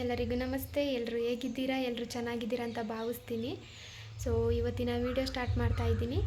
ಎಲ್ಲರಿಗೂ ನಮಸ್ತೆ. ಎಲ್ಲರೂ ಹೇಗಿದ್ದೀರಾ? ಎಲ್ಲರೂ ಚೆನ್ನಾಗಿದ್ದೀರಾ ಅಂತ ಭಾವಿಸ್ತೀನಿ. ಸೊ ಇವತ್ತಿನ ವಿಡಿಯೋ ಸ್ಟಾರ್ಟ್ ಮಾಡ್ತಾ ಇದ್ದೀನಿ.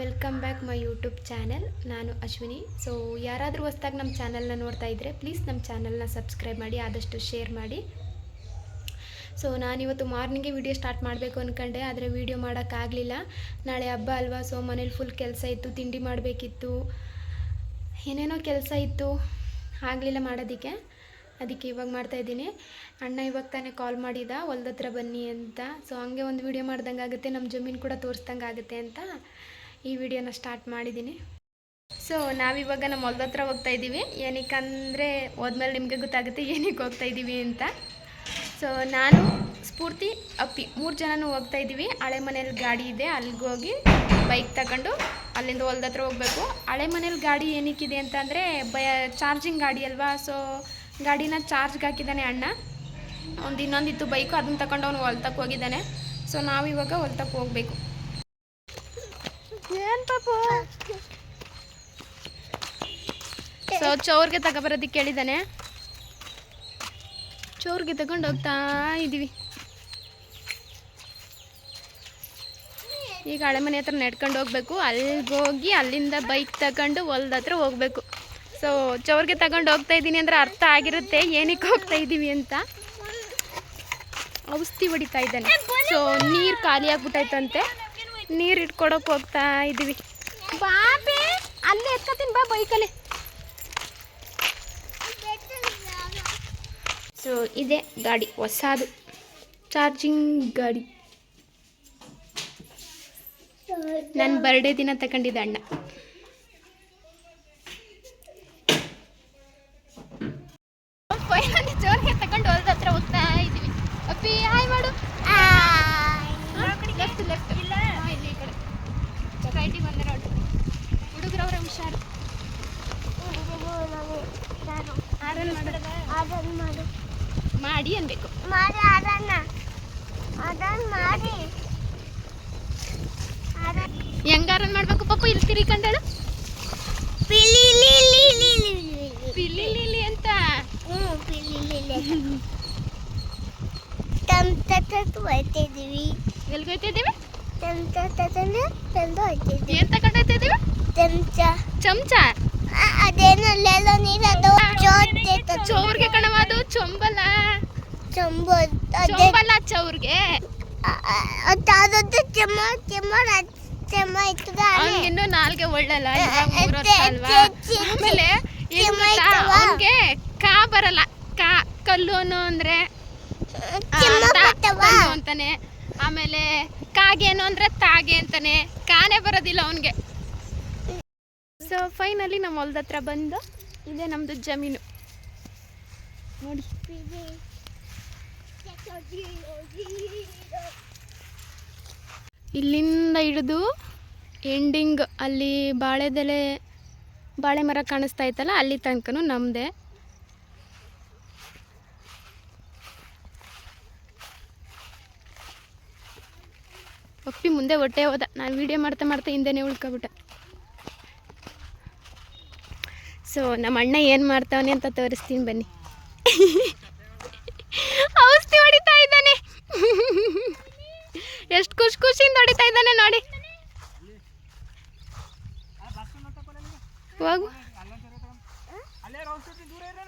Welcome back my YouTube channel ನಾನು ಅಶ್ವಿನಿ. ಸೊ ಯಾರಾದರೂ ಹೊಸ್ದಾಗಿ ನಮ್ಮ ಚಾನಲ್ನ ನೋಡ್ತಾ ಇದ್ದರೆ ಪ್ಲೀಸ್ ನಮ್ಮ ಚಾನಲ್ನ ಸಬ್ಸ್ಕ್ರೈಬ್ ಮಾಡಿ, ಆದಷ್ಟು ಶೇರ್ ಮಾಡಿ. ಸೊ ನಾನಿವತ್ತು ಮಾರ್ನಿಂಗೇ ವಿಡಿಯೋ ಸ್ಟಾರ್ಟ್ ಮಾಡಬೇಕು ಅಂದ್ಕೊಂಡೆ ಆದರೆ ವಿಡಿಯೋ ಮಾಡೋಕ್ಕಾಗಲಿಲ್ಲ ನಾಳೆ ಹಬ್ಬ ಅಲ್ವಾ ಸೊ ಮನೇಲಿ ಫುಲ್ ಕೆಲಸ ಇತ್ತು, ತಿಂಡಿ ಮಾಡಬೇಕಿತ್ತು. ಏನೇನೋ ಕೆಲಸ ಇತ್ತು. ಆಗಲಿಲ್ಲ ಮಾಡೋದಕ್ಕೆ. ಅದಕ್ಕೆ ಇವಾಗ ಮಾಡ್ತಾಯಿದ್ದೀನಿ ಅಣ್ಣ ಇವಾಗ ತಾನೇ ಕಾಲ್ ಮಾಡಿದ ಹೊಲ್ದ ಹತ್ರ ಬನ್ನಿ ಅಂತ. ಸೊ ಹಂಗೆ ಒಂದು ವಿಡಿಯೋ ಮಾಡ್ದಂಗೆ ಆಗುತ್ತೆ ನಮ್ಮ ಜಮೀನು ಕೂಡ ತೋರಿಸ್ದಂಗೆ ಆಗುತ್ತೆ ಅಂತ ಈ ವಿಡಿಯೋನ ಸ್ಟಾರ್ಟ್ ಮಾಡಿದ್ದೀನಿ. ಸೊ ನಾವಿವಾಗ ನಮ್ಮ ಹೊಲ್ದ ಹತ್ರ ಹೋಗ್ತಾ ಇದ್ದೀವಿ. ಏನಕ್ಕಂದರೆ ಹೋದ್ಮೇಲೆ ನಿಮಗೆ ಗೊತ್ತಾಗುತ್ತೆ ಏನಕ್ಕೆ ಹೋಗ್ತಾ ಇದ್ದೀವಿ ಅಂತ. ಸೊ ನಾನು, ಸ್ಫೂರ್ತಿ, ಅಪ್ಪಿ ಮೂರು ಜನನೂ ಹೋಗ್ತಾ ಇದ್ದೀವಿ. ಹಳೆ ಮನೇಲಿ ಗಾಡಿ ಇದೆ, ಅಲ್ಲಿಗೆ ಹೋಗಿ ಬೈಕ್ ತಗೊಂಡು ಅಲ್ಲಿಂದ ಹೊಲ್ದ ಹತ್ರ ಹೋಗಬೇಕು. ಹಳೆ ಮನೇಲಿ ಗಾಡಿ ಏನಕ್ಕಿದೆ ಅಂತಂದರೆ ಬಯ ಚಾರ್ಜಿಂಗ್ ಗಾಡಿ ಅಲ್ವಾ? ಸೊ ಗಾಡಿನ ಚಾರ್ಜ್ಗೆ ಹಾಕಿದ್ದಾನೆ ಅಣ್ಣ. ಒಂದು ಇನ್ನೊಂದಿತ್ತು ಬೈಕು ಅದನ್ನ ತಗೊಂಡು ಅವನು ಹೊಲ್ತಕ್ಕೆ ಹೋಗಿದ್ದಾನೆ. ಸೊ ನಾವಿವಾಗ ಹೊಲ್ತಕ್ಕೆ ಹೋಗಬೇಕು. ಸೊ ಚೌರ್ಗೆ ತಗೊಬರೋದಕ್ಕೆ ಕೇಳಿದ್ದಾನೆ. ಚೌರ್ಗೆ ತಗೊಂಡು ಹೋಗ್ತಾ ಇದ್ದೀವಿ ಈಗ ಹಳೆ ಮನೆ ಹತ್ರ ನಡ್ಕೊಂಡು ಹೋಗ್ಬೇಕು. ಅಲ್ಲಿಗೆ ಹೋಗಿ ಅಲ್ಲಿಂದ ಬೈಕ್ ತಗೊಂಡು ಹೊಲ್ದ ಹತ್ರ ಹೋಗ್ಬೇಕು. ಸೊ ಚೌರ್ಗೆ ತಗೊಂಡು ಹೋಗ್ತಾ ಇದ್ದೀನಿ ಅಂದ್ರೆ ಅರ್ಥ ಆಗಿರುತ್ತೆ. ಏನಕ್ಕೆ ಹೋಗ್ತಾ ಇದ್ದೀವಿ ಅಂತ? ಔಷಧಿ ಹೊಡಿತಾ ಇದ್ದಾನೆ. ಸೊ ನೀರು ಖಾಲಿ ಆಗ್ಬಿಟ್ಟೈತಂತೆ. ನೀರು ಇಟ್ಕೊಡೋಕೆ ಹೋಗ್ತಾ ಇದ್ದೀವಿ ಬಾಬೆ ಅಲ್ಲೇ ಎತ್ಕೊತೀನಿ ಬಾ ಬೈಕಲ್ಲಿ. ಸೊ ಇದೆ ಗಾಡಿ ಹೊಸದು. ಚಾರ್ಜಿಂಗ್ ಗಾಡಿ. ನನ್ನ ಬರ್ಡೇ ದಿನ ತಗೊಂಡಿದ್ದ ಅಣ್ಣ ಜೋರ್ಗೆ ತಗೊಂಡು ಹೊಲ್ದ ಹತ್ರ ಹೋಗ್ತಾ ಇದೀವಿ ಅಪ್ಪಿ ಹಾಯ್ ಮಾಡು ಲೆಫ್ಟ್ ಲೆಫ್ಟ್ ಇಲ್ಲ ಇಲ್ಲಿ ಈ ಕಡೆ ರೈಟಿಗೆ ಬಂದೆ ನೋಡು ಹುಡುಗರವ್ರ ಹುಷಾರು ಆರನ್ ಮಾಡು ಮಾಡಿ ಅನ್ಬೇಕು. ಮಾಡಿ ಅದನ್ನ. ಅದನ್ನ ಮಾಡಿ ಹೆಂಗಾರನ್ ಮಾಡ್ಬೇಕು ಪಪ್ಪ ಇಲ್ಲಿ ತಿರ್ಕೊಂಡಳು ಪಿಲಿ ಲಿ ಲಿ ಲಿ ಲಿ ಲಿ. ಪಿಲ್ಲಿ ಲಿಲ್ಲಿ ಅಂತ? ಹ್ಮ್ ಪಿಲಿ ಲಿಲಿ ಲಿ. ತಮ್ ತತ್ತ ಹೋಯ್ತಿದೀವಿ ಎಲ್ಲಿಗೆ ಹೋಗ್ತಿದ್ದೀವಿ ತಮ್ ತತ್ತನ ತಂದು ಹೋಯ್ತಿದೀವಿ ಏನ್ ತಗೊಂಡು ಹೋಗ್ತಿದ್ದೀವಿ ಚಮಚ. ಚಮಚ? ಅದೇನು ಲೆಲ್ಲ ನೀರದು ಚೋರ್ಗೆ ಕಣವ ಅದು ಚೊಂಬಲ್ಲ ಚಂಬು ಚೊಂಬಲ್ಲ ಚೌರ್ಗೆ ಅದೊಂದು ಚಮ ಚೆಮ್ಮ ಚೆಮ್ಮ ಇರ್ತದ ಅವ್ನಿಗಿನ್ನೂ ನಾಲ್ಗೆ ಒಳ್ಳಲ್ಲ ಅತ್ತೆ. ಆಮೇಲೆ? ಅವ್ನ್ಗೆ ಕಾ ಬರಲ್ಲ. ಕಾ ಕಲ್ಲು ಅನ್ನೋ ಅಂದ್ರೆ ಅಂತಾನೆ. ಆಮೇಲೆ ಕಾಗೇನು ಅಂದ್ರೆ ತಾಗೆ ಅಂತಾನೆ. ಕಾನೇ ಬರೋದಿಲ್ಲ ಅವನ್ಗೆ. ಸೊ ಫೈನಲಿ ನಮ್ಮ ಹೊಲ್ದ ಹತ್ರ ಬಂದು ಇದೆ ನಮ್ದು ಜಮೀನು. ನೋಡಿ. ಇಲ್ಲಿಂದ ಹಿಡಿದು ಎಂಡಿಂಗ್ ಅಲ್ಲಿ ಬಾಳೆದೆಲೆ ಬಾಳೆ ಮರ ಕಾಣಿಸ್ತಾ ಇತ್ತಲ್ಲ, ಅಲ್ಲಿ ತನಕನೂ ನಮ್ಮದೇ ಒಪ್ಪಿ ಮುಂದೆ ಹೊಟ್ಟೆ ಹೋದ. ನಾನು ವೀಡಿಯೋ ಮಾಡ್ತಾ ಮಾಡ್ತಾ ಹಿಂದೆ ಉಳ್ಕೊಬಿಟ್ಟೆ. ಸೊ ನಮ್ಮ ಅಣ್ಣ ಏನು ಮಾಡ್ತಾವನೆ ಅಂತ ತೋರಿಸ್ತೀನಿ ಬನ್ನಿ ಔಷಧಿ ಹೊಡಿತಾ ಇದ್ದಾನೆ ಎಷ್ಟು ಖುಷಿ ಖುಷಿಯಿಂದ ಹೊಡಿತಾ ಇದ್ದಾನೆ ನೋಡಿ.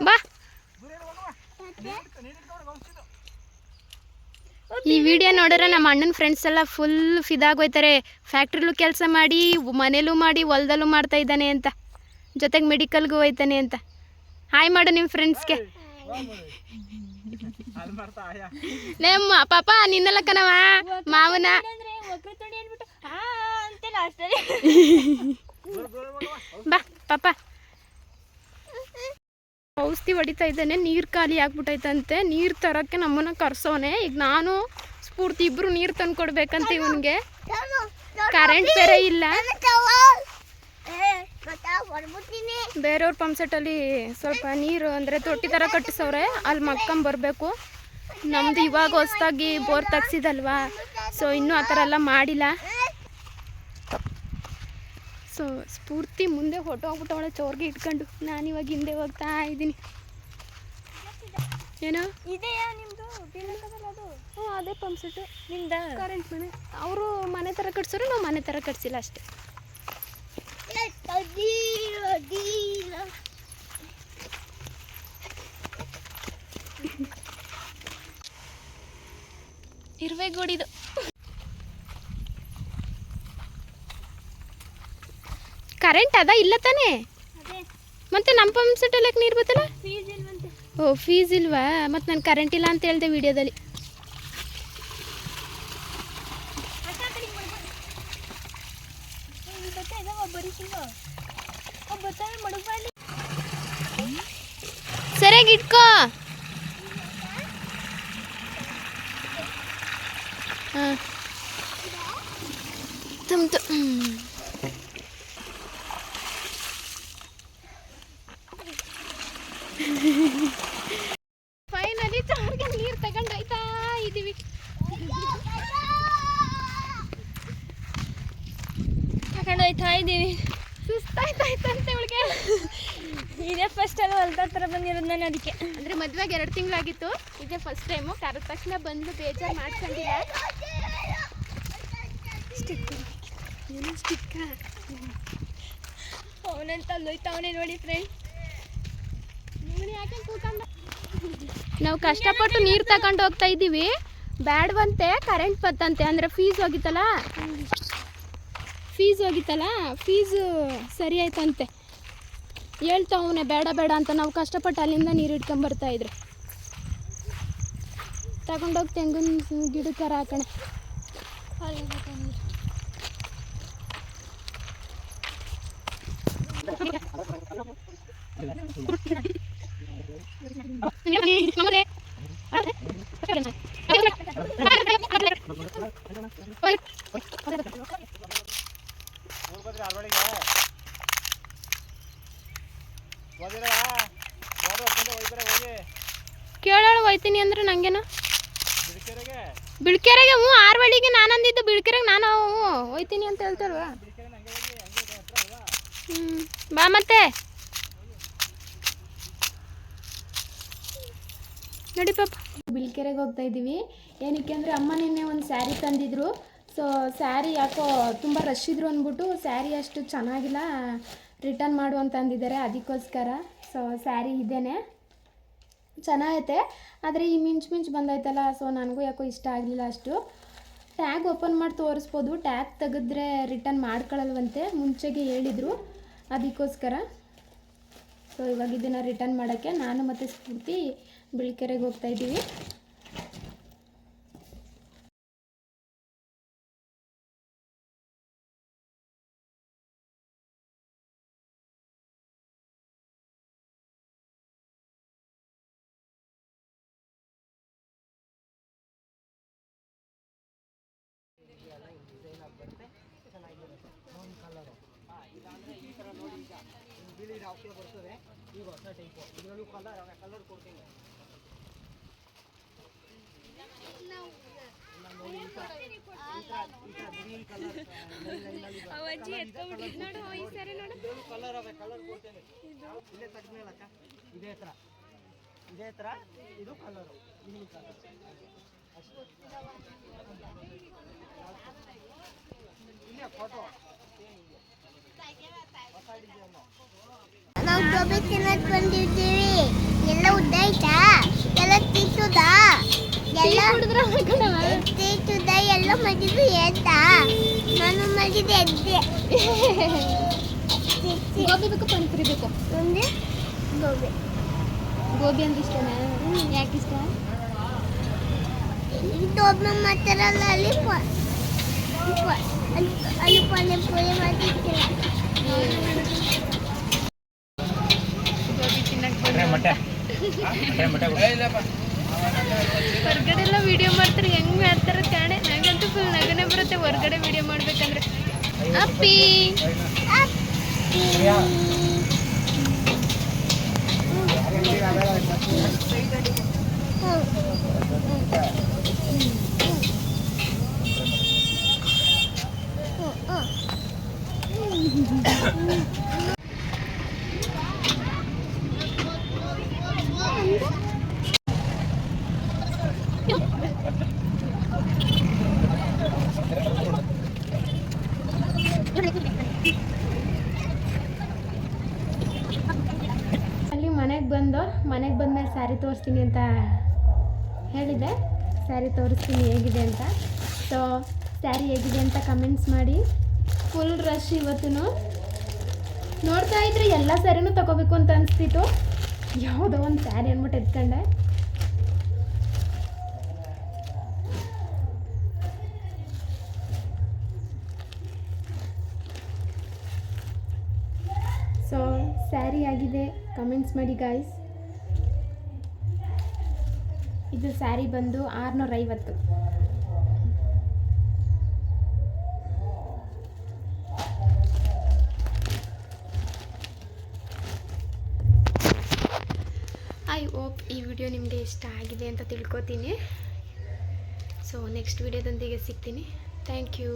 ಬಾ. ಈ ವಿಡಿಯೋ ನೋಡಿದ್ರೆ ನಮ್ಮ ಅಣ್ಣನ ಫ್ರೆಂಡ್ಸ್ ಎಲ್ಲ ಫುಲ್ ಫಿದಾಗೋಯ್ತಾರೆ ಫ್ಯಾಕ್ಟ್ರಿಲೂ ಕೆಲಸ ಮಾಡಿ, ಮನೇಲೂ ಮಾಡಿ, ಹೊಲದಲ್ಲೂ ಮಾಡ್ತಾ ಇದ್ದಾನೆ ಅಂತ. ಜೊತೆಗೆ ಮೆಡಿಕಲ್ಗೂ ಹೋಯ್ತಾನೆ ಅಂತ. ಹಾಯ್ ಮಾಡು ನಿಮ್ಮ ಫ್ರೆಂಡ್ಸ್ಗೆ ನೇಮ್ಮ ಪಾಪ ನಿನ್ನೆಲ್ಲ ಕಣವ ಮಾವನ. ಬಾ ಪಾಪ. ಔಷಧಿ ಹೊಡಿತಾ ಇದ್ದಾನೆ ನೀರು ಖಾಲಿ ಆಗ್ಬಿಟ್ಟೈತಂತೆ ನೀರು ತರಕ್ಕೆ ನಮ್ಮನ್ನ ಕರ್ಸೋನೆ. ಈಗ ನಾನು ಸ್ಫೂರ್ತಿ ಇಬ್ರು ನೀರು ತಂದು ಕೊಡ್ಬೇಕಂತ ಇವನಿಗೆ. ಕರೆಂಟ್ ಬೇರೆ ಇಲ್ಲ. ಬೇರೆಯವ್ರ ಪಂಪ್ ಸೆಟ್ಟಲ್ಲಿ ಸ್ವಲ್ಪ ನೀರು ಅಂದರೆ ತೊಟ್ಟಿ ಥರ ಕಟ್ಟಿಸವ್ರೆ ಅಲ್ಲಿ ಮಕ್ಕೊಂಬರ್ಬೇಕು ನಮ್ದು ಇವಾಗ ಹೊಸ್ದಾಗಿ ಬೋರ್ ತೆಗ್ಸಿದಲ್ವಾ ಸೊ ಇನ್ನೂ ಆ ಥರ ಎಲ್ಲ ಮಾಡಿಲ್ಲ. ಸೊ ಸ್ಫೂರ್ತಿ ಮುಂದೆ ಹೊಟ್ಟೋಗ್ಬಿಟ್ಟವಳೆ ಚೋರ್ಗೆ ಇಟ್ಕೊಂಡು ನಾನು ಇವಾಗ ಹಿಂದೆ ಹೋಗ್ತಾ ಇದ್ದೀನಿ. ಏನೋ? ಇದೆಯಾ ಅದು? ಹ್ಞೂ ಅದೇ ಪಂಪ್ ಸೆಟ್ ನಿಮ್ದು? ಕರೆಂಟ್ ಮನೆ. ಅವರು ಮನೆ ಥರ ಕಟ್ಸೋರು ನಾವು ಮನೆ ಥರ ಕಟ್ಸಿಲ್ಲ ಅಷ್ಟೇ. ಇರುವೆ ಗೋಡಿದು. ಕರೆಂಟ್ ಅದ? ಇಲ್ಲ ತಾನೇ? ಮತ್ತೆ ನಮ್ಮ ಪಂಪ್ ಸೆಟ್ಟಲ್ಲಿ ಯಾಕೆ ನೀರು ಬತ್ತಲ್ಲ? ಓ ಫೀಸ್ ಇಲ್ವಾ? ಮತ್ತೆ ನಾನು ಕರೆಂಟ್ ಇಲ್ಲ ಅಂತ ಹೇಳ್ದೆ ವಿಡಿಯೋದಲ್ಲಿ. ಬರೀ ಸರಿಯಾಗಿ ಇಟ್ಕೋ ಹಾಂ ತುಂಬ್ತು ಫೈನಲಿ ಇದೇ ಫಸ್ಟ್ ಅಲ್ಲ ಹೊಲ್ದ ಥರ ಬಂದಿರೋದು ನಾನು ಅದಕ್ಕೆ. ಅಂದರೆ ಮದುವೆಗೆ ಎರಡು ತಿಂಗಳಾಗಿತ್ತು. ಇದೇ ಫಸ್ಟ್ ಟೈಮು ಕರೆದ ತಕ್ಷಣ ಬಂದು ಬೇಜಾರು ಮಾಡ್ಕೊಂಡಿಲ್ಲ. ಏನು ಸ್ಟಿಕ್ಕ ಅವನಂತ ಅಲ್ಲೋಯ್ತಾ ಅವನೇ ನೋಡಿ ಫ್ರೆಂಡ್ ನಾವು ಕಷ್ಟಪಟ್ಟು ನೀರು ತಗೊಂಡು ಹೋಗ್ತಾ ಇದ್ದೀವಿ. ಬ್ಯಾಡ್ವಂತೆ ಕರೆಂಟ್ ಬತ್ತಂತೆ. ಅಂದರೆ ಫೀಸ್ ಹೋಗಿತ್ತಲ್ಲ? ಫೀಸ್ ಹೋಗಿತ್ತಲ್ಲ? ಫೀಸು ಸರಿ ಆಯ್ತಂತೆ. ಹೇಳ್ತಾ ಬೇಡ ಬೇಡ ಅಂತ ನಾವು ಕಷ್ಟಪಟ್ಟು ಅಲ್ಲಿಂದ ನೀರು ಬರ್ತಾ ಇದ್ರು. ತಗೊಂಡೋಗಿ ತೆಂಗಿನ ಗಿಡಕ್ಕಾರ ಹಾಕೋಣ. ಕೇಳೋಳು ಹೋಯ್ತೀನಿ ಅಂದ್ರೆ ನಂಗೇನು ಬಿಳ್ಕೆರೆಗೆ ಹ್ಞೂ ಆರ್ವಳಿಗೆ ನಾನು ಅಂದಿದ್ದು ಬಿಳ್ಕೆರೆಗೆ ನಾನು ಹೋಯ್ತೀನಿ ಅಂತ ಹೇಳ್ತಾರವ ಹ್ಞೂ ಬಾ ಮತ್ತೆ. ನಡಿ ಪಾಪ. ಬಿಳ್ಕೆರೆಗೆ ಹೋಗ್ತಾ ಇದ್ದೀವಿ. ಏನಕ್ಕೆ ಅಂದರೆ ಅಮ್ಮ ನಿನ್ನೆ ಒಂದು ಸ್ಯಾರಿ ತಂದಿದ್ರು. ಸೊ ಸ್ಯಾರಿ ಯಾಕೋ ತುಂಬ ರಶ್ ಇದ್ರು ಅಂದ್ಬಿಟ್ಟು ಸ್ಯಾರಿ ಅಷ್ಟು ಚೆನ್ನಾಗಿಲ್ಲ ರಿಟರ್ನ್ ಮಾಡು ಅಂತ ಅಂದಿದ್ದಾರೆ. ಅದಕ್ಕೋಸ್ಕರ ಸೊ ಸ್ಯಾರಿ ಇದೇನೆ. ಚೆನ್ನಾಗೈತೆ. ಆದರೆ ಈ ಮಿಂಚು ಮಿಂಚು ಬಂದೈತಲ್ಲ, ಸೊ ನನಗೂ ಯಾಕೋ ಇಷ್ಟ ಆಗಲಿಲ್ಲ ಅಷ್ಟು. ಟ್ಯಾಗ್ ಓಪನ್ ಮಾಡಿ ತೋರಿಸ್ಬೋದು. ಟ್ಯಾಗ್ ತೆಗೆದ್ರೆ ರಿಟರ್ನ್ ಮಾಡ್ಕೊಳ್ಳಲ್ವಂತೆ ಮುಂಚೆಗೆ ಹೇಳಿದರು ಅದಕ್ಕೋಸ್ಕರ. ಸೊ ಇವಾಗ ಇದನ್ನು ರಿಟರ್ನ್ ಮಾಡೋಕ್ಕೆ ನಾನು ಮತ್ತು ಸ್ಫೂರ್ತಿ ಬಿಳ್ಕೆರೆಗೆ ಹೋಗ್ತಾ ಕಲರ್ ಕಲರ್ ಎತ್ಕೊಬಿಟ್ಟು ನೋಡು ಈ ಸರಿ ನೋಡು. ಕಲರ್ ಕೊಡ್ತೀನಿ. ಇದೇ ಥರ ಇದೇ ಥರ ಇದು ಕಲರು ಇದು ಕಲರ್ ಇಲ್ಲ ಫೋಟೋ ನಾವು ಗೋಬಿ ತಿನ್ನಕ್ ಬಂದಿದ್ದೀವಿ. ಎಲ್ಲ ಉದ್ದಾಯ್ತಾ ಎಲ್ಲ ತಿಂತುದಾ? ಎಲ್ಲ ತಿಂತುದ? ಎಲ್ಲ ಮಡಿದು ಎದ್ದ ನಾನು ಮಡಿದು ಎದ್ದೆ ಗೋಬಿ ಬೇಕು ಪಾನಿಪುರಿ ಬೇಕು. ಒಂದು ಗೋಬಿ. ಗೋಬಿ ಅಂದ್ರೆ ಇಷ್ಟನಾ? ಯಾಕೆ ಇಷ್ಟ? ಇದು ಒಬ್ಬ ಮಾತಾರಲ್ಲ ಅಲ್ಲಿ ಅಲ್ಲಿ- ಅಲ್ಲಿ ಪಾನಿಪುರಿ ಮಾಡಿರ್ತೀರ ಹೊರಗಡೆಲ್ಲ ವಿಡಿಯೋ ಮಾಡ್ತಾರೆ ಹೆಂಗ್ ಮಾಡ್ತಾರ ಕಾಣೆ ನಂಗಂತೂ ಫುಲ್ ನಗನೆ ಬರುತ್ತೆ ಹೊರ್ಗಡೆ ವಿಡಿಯೋ ಮಾಡ್ಬೇಕಂದ್ರೆ ಅಪ್ಪಿ ಹ್ಞೂ ತೋರಿಸ್ತೀನಿ ಅಂತ ಹೇಳಿದೆ ಸ್ಯಾರಿ ತೋರಿಸ್ತೀನಿ ಹೇಗಿದೆ ಅಂತ. ಸೊ ಸ್ಯಾರಿ ಹೇಗಿದೆ ಅಂತ ಕಮೆಂಟ್ಸ್ ಮಾಡಿ. ಫುಲ್ ರಶ್ ಇವತ್ತು ನೋಡ್ತಾ ಇದ್ರೆ ಎಲ್ಲ ಸ್ಯಾರಿನೂ ತಗೋಬೇಕು ಅಂತ ಅನಿಸ್ತಿತ್ತು. ಯಾವುದೋ ಒಂದು ಸ್ಯಾರಿ ಅಂದ್ಬಿಟ್ಟು ಎತ್ಕೊಂಡೆ. ಸೊ ಸ್ಯಾರಿ ಆಗಿದೆ. ಕಮೆಂಟ್ಸ್ ಮಾಡಿ ಗಾಯ್ಸ್ ಇದು ಸ್ಯಾರಿ ಬಂದು ಆರುನೂರ ಐವತ್ತು ಐ ಹೋಪ್ ಈ ವಿಡಿಯೋ ನಿಮಗೆ ಇಷ್ಟ ಆಗಿದೆ ಅಂತ ತಿಳ್ಕೊತೀನಿ. ಸೊ ನೆಕ್ಸ್ಟ್ ವಿಡಿಯೋದೊಂದಿಗೆ ಸಿಗ್ತೀನಿ. Thank you